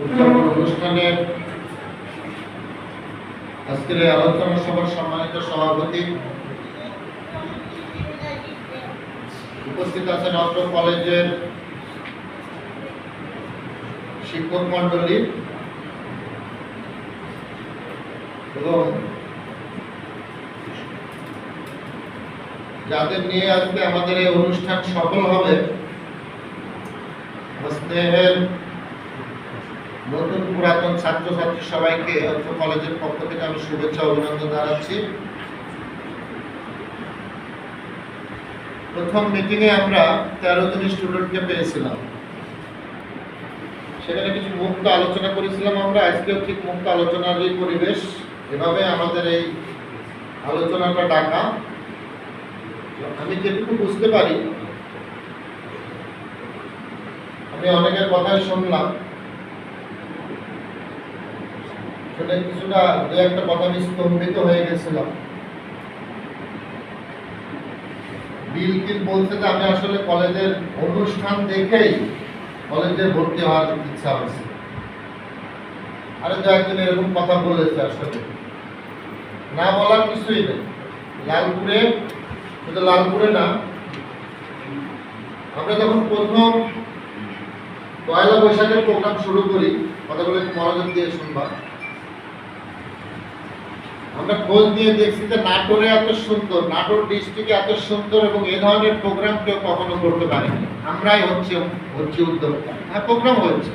অনুষ্ঠানের আজকের আলোচনা সভার সম্মানিত সভাপতি উপস্থিত আছেন অত্র কলেজের শিক্ষক মন্ডলী এবং যাদের নিয়ে আজকে আমাদের এই অনুষ্ঠান সফল হবে, স্নেহের নতুন পুরাতন ছাত্রছাত্রী সবাইকে অত্র কলেজের পক্ষ থেকে আমি শুভেচ্ছা অভিনন্দন জানাচ্ছি। প্রথম মিটিংয়ে আমরা তেরো জন স্টুডেন্টকে পেয়েছিলাম। সেখানে কিছু মুক্ত আলোচনা করেছিলাম আমরা। আজকেও ঠিক মুক্ত আলোচনারই পরিবেশ। এভাবে আমাদের এই আলোচনাটা ডাকা। আমি যেটুকু বুঝতে পারি, আমি অনেকের কথাই শুনলাম। শুনে কিছুটা দু একটা কথা আমি স্তম্ভিত হয়ে গেছিলাম। বিলকিল বলছে যে আমি আসলে কলেজের অনুষ্ঠান দেখেই কলেজে ভর্তি হওয়ার ইচ্ছা হয়েছে। আরে দু এরকম কথা বলেছে আসলে। না বলার কিছুই নেই। লালপুরে, শুধু লালপুরে না, আমরা যখন প্রথম পয়লা বৈশাখের প্রোগ্রাম শুরু করি কথাগুলো মনোযোগ দিয়ে শুনবা। আমরা খোঁজ নিয়ে দেখছি যে নাটোরে এত সুন্দর, নাটোর ডিস্ট্রিক্টে এত সুন্দর এবং এ ধরনের প্রোগ্রাম কেউ কখনো করতে পারেনি। আমরাই হচ্ছে হচ্ছে উদ্যোক্তা। হ্যাঁ প্রোগ্রাম হয়েছে।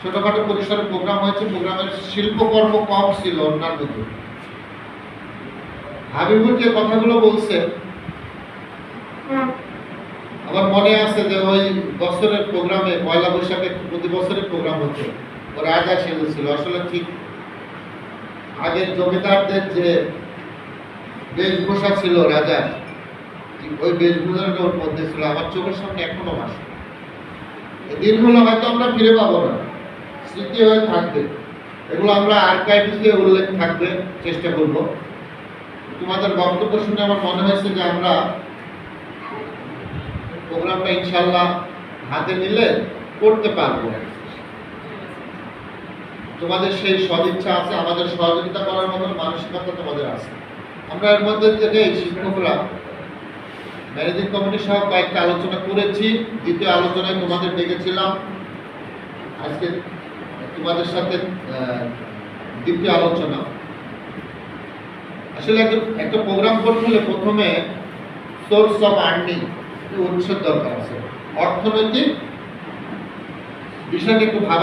ছোটখাটো পরিসরে প্রোগ্রাম হয়েছে প্রোগ্রামের শিল্পকর্ম কম ছিল অন্যান্য হাবিবুর যে কথাগুলো বলছে, আমার মনে আছে যে ওই বছরের প্রোগ্রামে পয়লা বৈশাখে প্রতি বছরের প্রোগ্রাম হতো ও রাজা ছিল। আসলে ঠিক আগের জমিদারদের যে বেশভূষা ছিল রাজার ওই বেশভূষাটা ওর মধ্যে ছিল। আমার চোখের সামনে এখনও আসে দিনগুলো হয়তো আমরা ফিরে পাবো না। স্মৃতি হয়ে থাকবে। এগুলো আমরা আর্কাইভে উল্লেখ থাকবে, চেষ্টা করব। তোমাদের বক্তব্য শুনে আমার মনে হয়েছে যে আমরা প্রোগ্রামটা ইনশাল্লাহ হাতে নিলে করতে পারব। তোমাদের সেই সদিচ্ছা আছে, আমাদের সহযোগিতা করার মতো মানসিকতা তোমাদের আছে। আমরা এর মধ্যে থেকে শিক্ষকরা, ম্যানেজিং কমিটি সহ কয়েকটা আলোচনা করেছি, দ্বিতীয় আলোচনায় তোমাদের ডেকেছিলাম। আজকে তোমাদের সাথে দ্বিতীয় আলোচনা। আসলে একটা একটা প্রোগ্রাম করতে হলে প্রথমে সোর্স অফ আর্নিং উৎসের দরকার আছে। অর্থনৈতিক বিষয়টা একটু ভাবা